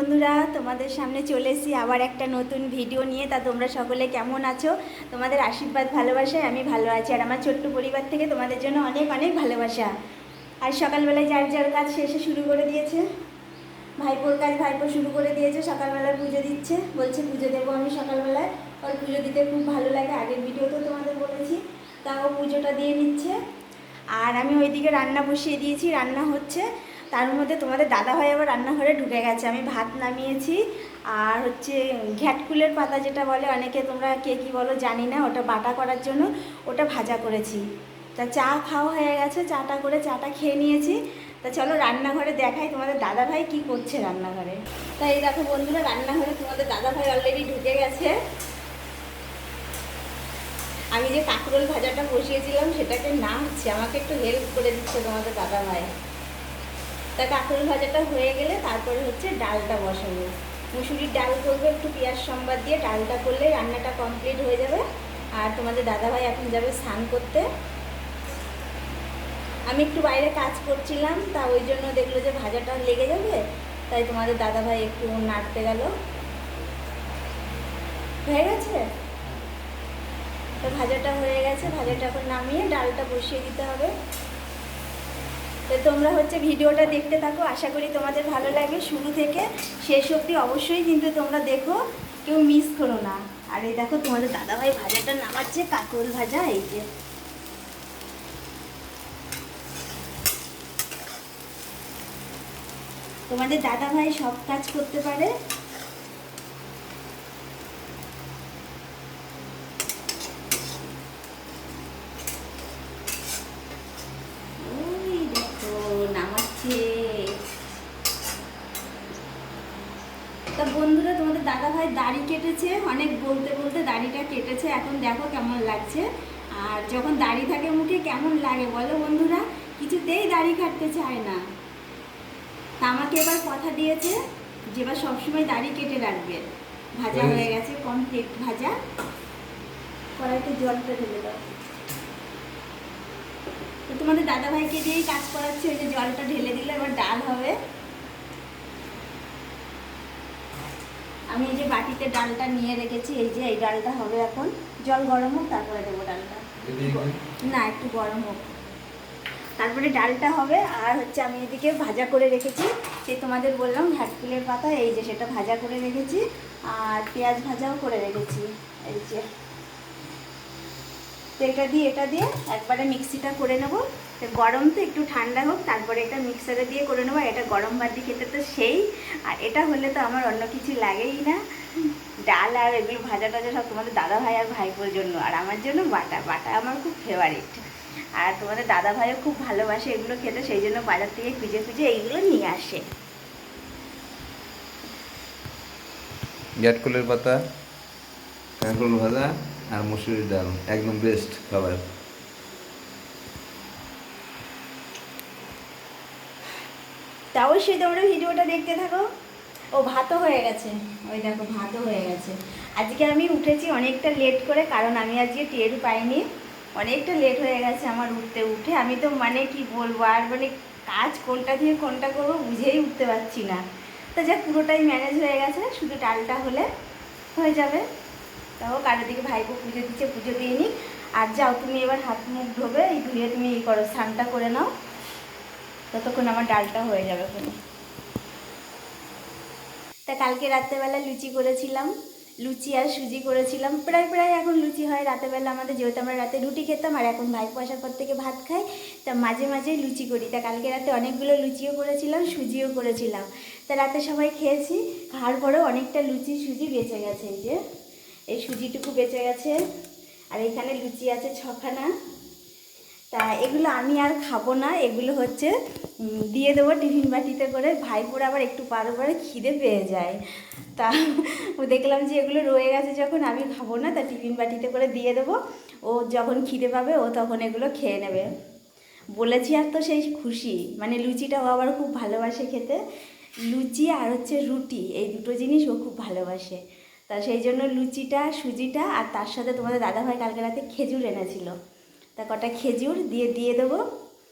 বন্ধুরা, তোমাদের সামনে চলে এসেছি আবার একটা নতুন ভিডিও নিয়ে। তা তোমরা সকলে কেমন আছো? তোমাদের আশীর্বাদ, ভালোবাসায় আমি ভালো আছি। আর আমার ছোট্ট পরিবার থেকে তোমাদের জন্য অনেক অনেক ভালোবাসা। আর সকালবেলায় যার যার কাজ শেষে শুরু করে দিয়েছে। ভাইপোর কাজ ভাইপো শুরু করে দিয়েছে, সকালবেলায় পুজো দিচ্ছে। বলছে পুজো দেবো আমি সকালবেলায়। ওর পুজো দিতে খুব ভালো লাগে, আগের ভিডিওতেও তোমাদের বলেছি। তাও পুজোটা দিয়ে নিচ্ছে। আর আমি ওইদিকে রান্না বসিয়ে দিয়েছি। রান্না হচ্ছে তার মধ্যে তোমাদের দাদাভাই আবার রান্নাঘরে ঢুকে গেছে। আমি ভাত নামিয়েছি। আর হচ্ছে ঘ্যাটকুলের পাতা যেটা বলে, অনেকে তোমরা কে কী বলো জানি না, ওটা বাটা করার জন্য ওটা ভাজা করেছি। তা চা খাওয়া হয়ে গেছে, চাটা করে চাটা খেয়ে নিয়েছি। তা চলো রান্নাঘরে দেখাই তোমাদের দাদাভাই কী করছে রান্নাঘরে। তাই দেখো বন্ধুরা, রান্নাঘরে তোমাদের দাদাভাই অলরেডি ঢুকে গেছে। আমি যে কাঁকরোল ভাজাটা বসিয়েছিলাম, সেটাকে না হচ্ছে, আমাকে একটু হেল্প করে দিচ্ছে তোমাদের দাদা ভাই তা কাঁকরোল ভাজাটা হয়ে গেলে তারপরে হচ্ছে ডালটা বসাবো। মুসুরির ডাল করব, একটু পেঁয়াজ সম্বাদ দিয়ে ডালটা করলে রান্নাটা কমপ্লিট হয়ে যাবে। আর তোমাদের দাদাভাই এখন যাবে স্নান করতে। আমি একটু বাইরে কাজ করছিলাম, তা ওই জন্য দেখল যে ভাজাটা লেগে যাবে, তাই তোমাদের দাদাভাই একটু নাড়তে গেল। হয়ে গেছে? তো ভাজাটা হয়ে গেছে, ভাজাটা এখন নামিয়ে ডালটা বসিয়ে দিতে হবে। তো তোমরা হচ্ছে ভিডিওটা দেখতে থাকো। আশা করি তোমাদের ভালো লাগবে। শুরু থেকে শেষ অব্দি অবশ্যই কিন্তু তোমরা দেখো। কেউ মিস করো না। আর এই দেখো তোমাদের দাদাভাই ভাজাটা নামাচ্ছে কাকল ভাজা, এই যে। তোমাদের দাদাভাই সব কাজ করতে পারে ওই দেখো নামাচ্ছে তা বন্ধুরা তোমাদের দাদা ভাই দাড়ি কেটেছে অনেক বলতে বলতে দাড়িটা কেটেছে। এখন দেখো কেমন লাগছে। আর যখন দাড়ি থাকে মুখে কেমন লাগে বলো বন্ধুরা? কিছুতেই দাড়ি কাটতে চায় না। তা আমাকে এবার কথা দিয়েছে যে এবার সবসময় দাড়ি কেটে রাখবে। ভাজা হয়ে। গেছে কমপ্লিট ভাজা। কড়াইতে জলটা ঢেলে দাও। তোমাদের দাদা ভাইকে দিয়েই কাজ করাচ্ছে ওই যে জলটা ঢেলে দিলে এবার ডাল হবে। আমি এই যে বাটিতে ডালটা নিয়ে রেখেছি এই যে এই ডালটা হবে এখন। জল গরম হোক তারপরে দেবো ডালটা। না একটু গরম হোক। তারপরে ডালটা হবে আর হচ্ছে আমি এদিকে ভাজা করে রেখেছি। সে তোমাদের বললাম ঘাটফুলের পাতা এই যে সেটা ভাজা করে রেখেছি আর পেঁয়াজ ভাজাও করে রেখেছি। এই যে। তো এটা দিয়ে এটা দিয়ে একবারে মিক্সিটা করে নেব। গরম তো একটু ঠান্ডা হোক, তারপরে এটা মিক্সারে দিয়ে করে নেব। এটা গরম বাটি খেতে তো সেই। আর এটা হলে তো আমার অন্য কিছু লাগেই না। ডাল আর এগুলো ভাজা টাজা সব তোমাদের দাদা ভাই আর ভাইপোর জন্য। আর আমার জন্য বাটা বাটা আমার খুব ফেভারিট আর তোমাদের দাদা ভাইও খুব ভালোবাসে এগুলো খেতে, সেই জন্য বাজার থেকে খুঁজে খুঁজে এইগুলো নিয়ে আসে। পাতা ভাজা আর মুসুরির ডাল, একদম বেস্ট খাবার। অবশ্যই তোমরা ভিডিওটা দেখতে থাকো। ও, ভাতও হয়ে গেছে। ওই দেখো, ভাতও হয়ে গেছে। আজকে আমি উঠেছি অনেকটা লেট করে, কারণ আমি আজকে টের পাইনি। অনেকটা লেট হয়ে গেছে আমার উঠতে উঠে। আমি তো মানে কি বলব, আর মানে কাজ কোনটা দিয়ে কোনটা করব বুঝেই উঠতে পারছি না। তো যা পুরোটাই ম্যানেজ হয়ে গেছে। শুধু ডালটা হলে হয়ে যাবে। তাও কারোর দিকে ভাইপো পুজো দিচ্ছে, পুজো দিয়ে নিই আর যাও, তুমি এবার হাত মুখ ধোবে, এই ধুয়ে তুমি ই করো, স্নানটা করে নাও। ততক্ষণ আমার ডালটা হয়ে যাবে ওখানে তা কালকে রাত্রেবেলা লুচি করেছিলাম, লুচি আর সুজি করেছিলাম। প্রায় প্রায় এখন লুচি হয় রাতেরবেলা আমাদের যেহেতু আমরা রাতে রুটি খেতাম, আর এখন ভাই পয়সার পর থেকে ভাত খাই, তা মাঝে মাঝে লুচি করি। তা কালকে রাতে অনেকগুলো লুচিও করেছিলাম, সুজিও করেছিলাম। তা রাতে সবাই খেয়েছি, খাওয়ার পরেও অনেকটা লুচি, সুজি বেঁচে গেছে এই যে। এই সুজিটুকু বেঁচে গেছে, আর এখানে লুচি আছে ছখানা। তা এগুলো আমি আর খাব না, এগুলো হচ্ছে দিয়ে দেবো টিফিন বাটিতে করে, ভাইপোর আবার একটু পারো পরে খিদে পেয়ে যায়। তা দেখলাম যে এগুলো রয়ে গেছে যখন, আমি খাব না, তা টিফিন বাটিতে করে দিয়ে দেবো। ও যখন খিদে পাবে, ও তখন এগুলো খেয়ে নেবে। বলেছি আর তো সেই খুশি মানে লুচিটা ও আবার খুব ভালোবাসে খেতে। লুচি আর হচ্ছে রুটি, এই দুটো জিনিস ও খুব ভালোবাসে। তা সেই জন্য লুচিটা, সুজিটা আর তার সাথে তোমাদের দাদাভাই কালকে রাতে খেজুর এনেছিল। তা কটা খেজুর দিয়ে দিয়ে দেবো।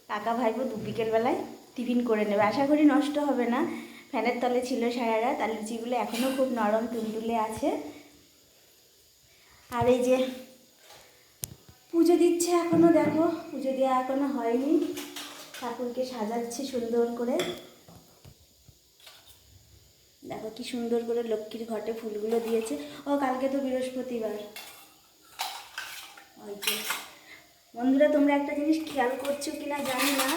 কাকা ভাইপো দু বিকেলবেলায় টিফিন করে নেবে। আশা করি নষ্ট হবে না। ফ্যানের তলে ছিল সারা রাত আর লুচিগুলো এখনও খুব নরম তুলতুলে আছে। আর এই যে পুজো দিচ্ছে এখনও দেখো। পুজো দেওয়া এখনও হয়নি। ঠাকুরকে সাজাচ্ছে সুন্দর করে। দেখো কি সুন্দর করে লক্ষ্মীর ঘটে ফুলগুলো দিয়েছে। ও, কালকে তো বৃহস্পতিবার। ওই যে। বন্ধুরা, তোমরা একটা জিনিস খেয়াল করছ কিনা জানি না।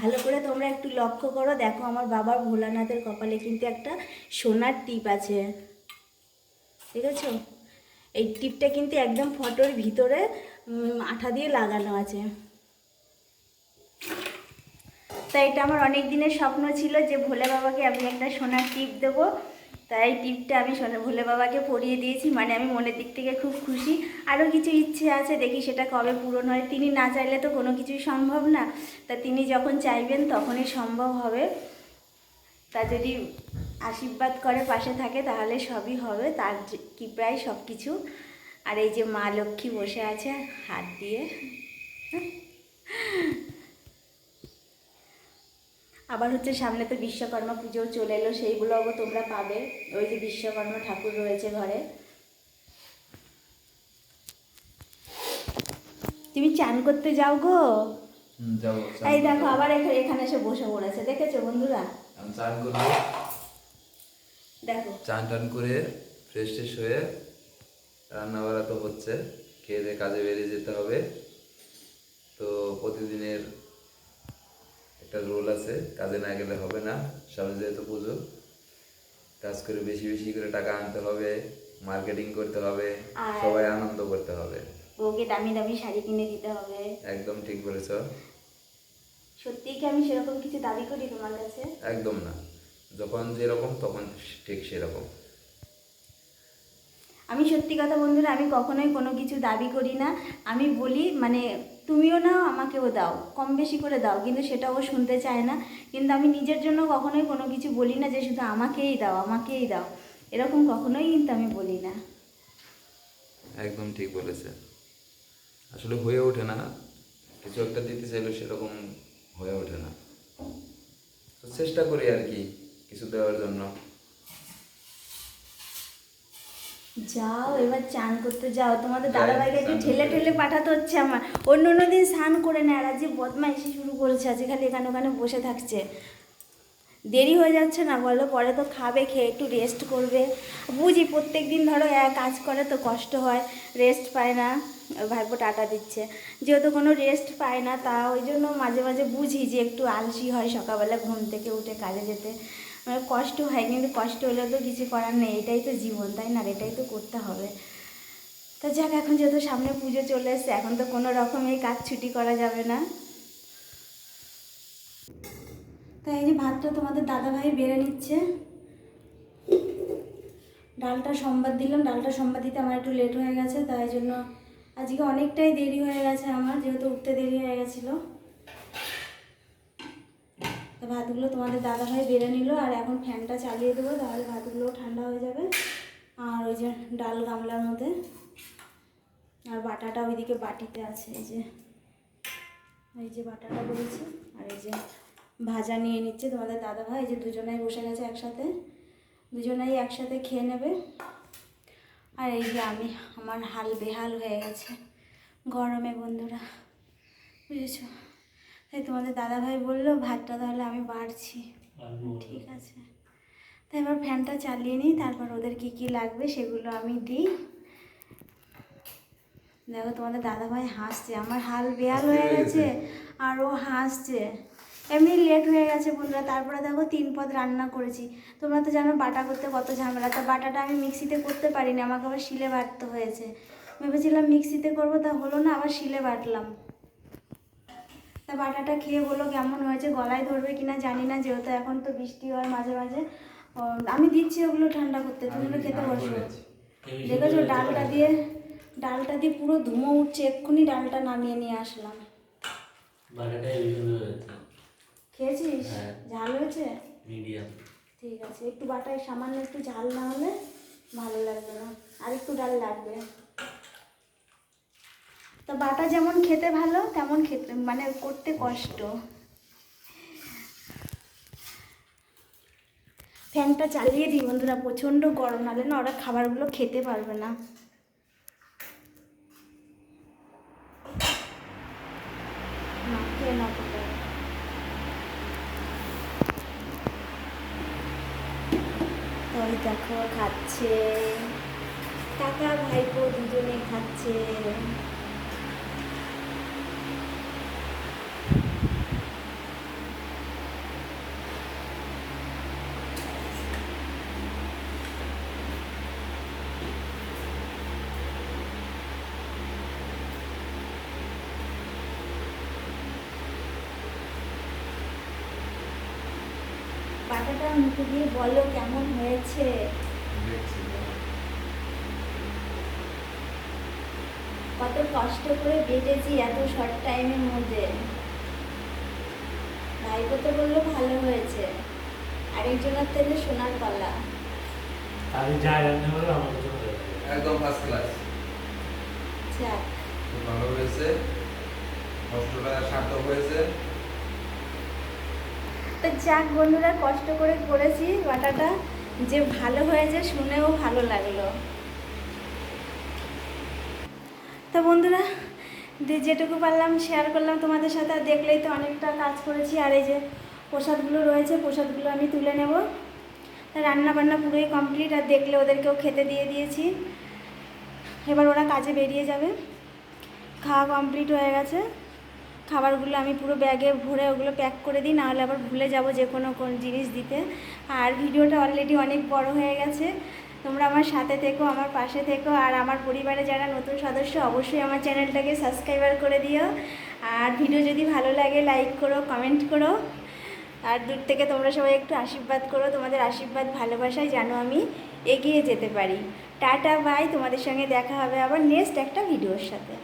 ভালো করে তোমরা একটু লক্ষ্য করো। দেখো, আমার বাবার ভোলানাথের কপালে কিন্তু একটা সোনার টিপ আছে। ঠিক আছে এই টিপটা কিন্তু একদম ফটোর ভিতরে আঠা দিয়ে লাগানো আছে। তাই এটা আমার অনেক দিনের স্বপ্ন ছিল যে ভোলে বাবাকে আমি একটা সোনার টিপ দেবো। তাই টিপটা আমি সোনা, ভোলে বাবাকে পরিয়ে দিয়েছি মানে আমি মনের দিক থেকে খুব খুশি। আরও কিছু ইচ্ছে আছে, দেখি সেটা কবে পূরণ হয়। তিনি না চাইলে তো কোনো কিছুই সম্ভব না। তা তিনি যখন চাইবেন তখনই সম্ভব হবে। তা যদি আশীর্বাদ করে পাশে থাকে তাহলে সবই হবে, তার কি প্রায় সব কিছু আর এই যে মা লক্ষ্মী বসে আছে হাত দিয়ে। আবার হচ্ছে সামনে তো বিশ্বকর্মা পুজো চলে এলো সেইগুলোও তোমরা পাবে। ওই যে বিশ্বকর্মা ঠাকুর রয়েছে ঘরে। তুমি চান করতে যাও গো। এই দেখো আবার এখানে এখানে এসে বসে পড়েছে দেখেছ বন্ধুরা? আমি চান করব। দেখো। চান টান করে ফ্রেশ ট্রেশ হয়ে রান্না বাড়া তো হচ্ছে খেয়ে দিয়ে কাজে বেরিয়ে যেতে হবে। তো প্রতিদিনের একটা রোল আছে কাজে না গেলে হবে না। সামনে যেহেতু পুজো কাজ করে বেশি বেশি করে টাকা আনতে হবে মার্কেটিং করতে হবে সবাই আনন্দ করতে হবে। বউকে দামি দামি শাড়ি কিনে দিতে হবে। একদম ঠিক বলেছ। সত্যিই কি আমি সেরকম কিছু দাবি করি তোমার কাছে? একদম না। যখন যেরকম তখন ঠিক সেরকম। আমি সত্যি কথা বন্ধুরা আমি কখনোই কোনো কিছু দাবি করি না। আমি বলি মানে তুমিও নাও, আমাকেও দাও। কম বেশি করে দাও, কিন্তু সেটা ও শুনতে চায় না। কিন্তু আমি নিজের জন্য কখনোই কোনো কিছু বলি না যে শুধু আমাকেই দাও আমাকেই দাও। এরকম কখনোই কিন্তু আমি বলি না। একদম ঠিক বলেছে আসলে হয়ে ওঠে না। কিছু একটা দিতে চাইলে সেরকম হয়ে ওঠে না। চেষ্টা করি আর কি কিছু দেওয়ার জন্য। যাও এবার চান করতে যাও। তোমাদের দাদা ভাইকে একটু ঠেলে ঠেলে পাঠাতে হচ্ছে আমার। অন্য অন্য দিন স্নান করে নেয় আর আজ যে বদমাইশি শুরু করেছে আজকে খালি এখানে ওখানে বসে থাকছে। দেরি হয়ে যাচ্ছে না, বলো পরে তো খাবে, খেয়ে একটু রেস্ট করবে। বুঝি প্রত্যেক দিন ধরো এক কাজ করে তো কষ্ট হয় রেস্ট পায় না, ভাইপো টাটা দিচ্ছে। যেহেতু কোনো রেস্ট পায় না, তা ওই জন্য মাঝে মাঝে বুঝি যে একটু আলসি হয় সকালবেলা ঘুম থেকে উঠে কাজে যেতে। মানে কষ্ট হয়, কিন্তু কষ্ট হলেও তো কিছু করার নেই, এটাই তো জীবন, তাই না? এটাই তো করতে হবে। তা যাক, এখন যেহেতু সামনে পুজো চলে এসছে, এখন তো কোনো রকমের কাজ ছুটি করা যাবে না। তাই এই যে ভাতটা তোমাদের দাদাভাই বেড়ে নিচ্ছে। ডালটা সোমবার দিলাম, ডালটা সোমবার দিতে আমার একটু লেট হয়ে গেছে, তাই জন্য আজকে অনেকটাই দেরি হয়ে গেছে আমার, যেহেতু উঠতে দেরি হয়ে গেছিল। ভাতগুলো তোমাদের দাদাভাই বেড়ে নিল, আর এখন ফ্যানটা চালিয়ে দেবো, তাহলে ভাতগুলো ঠান্ডা হয়ে যাবে। আর ওই যে ডাল গামলার মধ্যে, আর বাটাটা ওইদিকে বাটিতে আছে, এই যে এই যে বাটাটা করেছি, আর এই যে ভাজা নিয়ে নিচ্ছে তোমাদের দাদাভাই এই যে দুজনাই বসে গেছে একসাথে। দুজনাই একসাথে খেয়ে নেবে। আর এই যে আমি আমার হাল বেহাল হয়ে গেছে। গরমে বন্ধুরা বুঝেছ? তাই তোমাদের দাদাভাই বলল ভাতটা তাহলে আমি বাড়ছি। ঠিক আছে। তাই এবার ফ্যানটা চালিয়ে নিই তারপর ওদের কি কি লাগবে সেগুলো আমি দিই। দেখো তোমাদের দাদাভাই হাসছে আমার হাল বেহাল হয়ে গেছে আর ও হাসছে। এমনি লেট হয়ে গেছে বন্ধুরা তারপরে দেখো তিন পদ রান্না করেছি। তোমরা তো জানো বাটা করতে কত ঝামেলা তা বাটাটা আমি মিক্সিতে করতে পারিনি আমাকে আবার শিলে বাটতে হয়েছে। ভেবেছিলাম মিক্সিতে করব তা হলো না আবার শিলে বাটলাম। তা বাটাটা খেয়ে বলো কেমন হয়েছে গলায় ধরবে কিনা জানি না যেহেতু এখন তো বৃষ্টি হয় মাঝে মাঝে। আমি দিচ্ছি ওগুলো ঠান্ডা করতে তুমি খেতে বসো। দেখেছ ডালটা দিয়ে ডালটা দিয়ে পুরো ধুমো উঠছে এক্ষুনি ডালটা নামিয়ে নিয়ে আসলাম। হয়েছে খেয়েছিস? হ্যাঁ। ঝাল হয়েছে? মিডিয়াম। ঠিক আছে একটু বাটায় সামান্য একটু ঝাল না হলে ভালো লাগবে না। আর একটু ডাল লাগবে। তো বাটা যেমন খেতে ভালো তেমন খেতে মানে করতে কষ্ট। ফ্যানটা চালিয়ে দিই বন্ধুরা প্রচণ্ড গরম নাহলে না ওরা খাবারগুলো খেতে পারবে না, খেয়ে নাও তোমরা। ওই দেখো খাচ্ছে। কাকা ভাইপো দুজনে খাচ্ছে। বাটাটা মুখে দিয়ে বলো কেমন হয়েছে? কত কষ্ট করে বেটেছি এত শর্ট টাইমের মধ্যে। ভাইপো তো বলল ভালো হয়েছে। আরেকজনের থেকে সোনার কলা আমি যা রান্না করব আমার লাগে। একদম ফার্স্ট ক্লাস যাক। ভালো হয়েছে। কষ্টটা সার্থক হয়েছে। তো যাক বন্ধুরা, কষ্ট করে করেছি বাটাটা। যে ভালো হয়েছে শুনেও ভালো লাগল। তো বন্ধুরা যেটুকু পারলাম শেয়ার করলাম, তোমাদের সাথে আর দেখলেই তো অনেকটা কাজ করেছি। আর এই যে প্রসাদগুলো রয়েছে, প্রসাদগুলো আমি তুলে নেব। রান্না বান্না পুরোই কমপ্লিট আর দেখলে ওদেরকেও খেতে দিয়ে দিয়েছি। এবার ওরা কাজে বেরিয়ে যাবে। খাওয়া কমপ্লিট হয়ে গেছে। খাবারগুলো আমি পুরো ব্যাগে ভরে ওগুলো প্যাক করে দিই, নাহলে আবার ভুলে যাব যে কোনো কোন জিনিস দিতে। আর ভিডিওটা অলরেডি অনেক বড় হয়ে গেছে। তোমরা আমার সাথে থেকো, আমার পাশে থেকো, আর আমার পরিবারে যারা নতুন সদস্য, অবশ্যই আমার চ্যানেলটাকে সাবস্ক্রাইবার করে দিও। আর ভিডিও যদি ভালো লাগে লাইক করো কমেন্ট করো। আর দূর থেকে তোমরা সবাই একটু আশীর্বাদ করো, তোমাদের আশীর্বাদ, ভালোবাসায় যেন আমি এগিয়ে যেতে পারি। টাটা বাই তোমাদের সঙ্গে দেখা হবে আবার নেক্সট একটা ভিডিওর সাথে।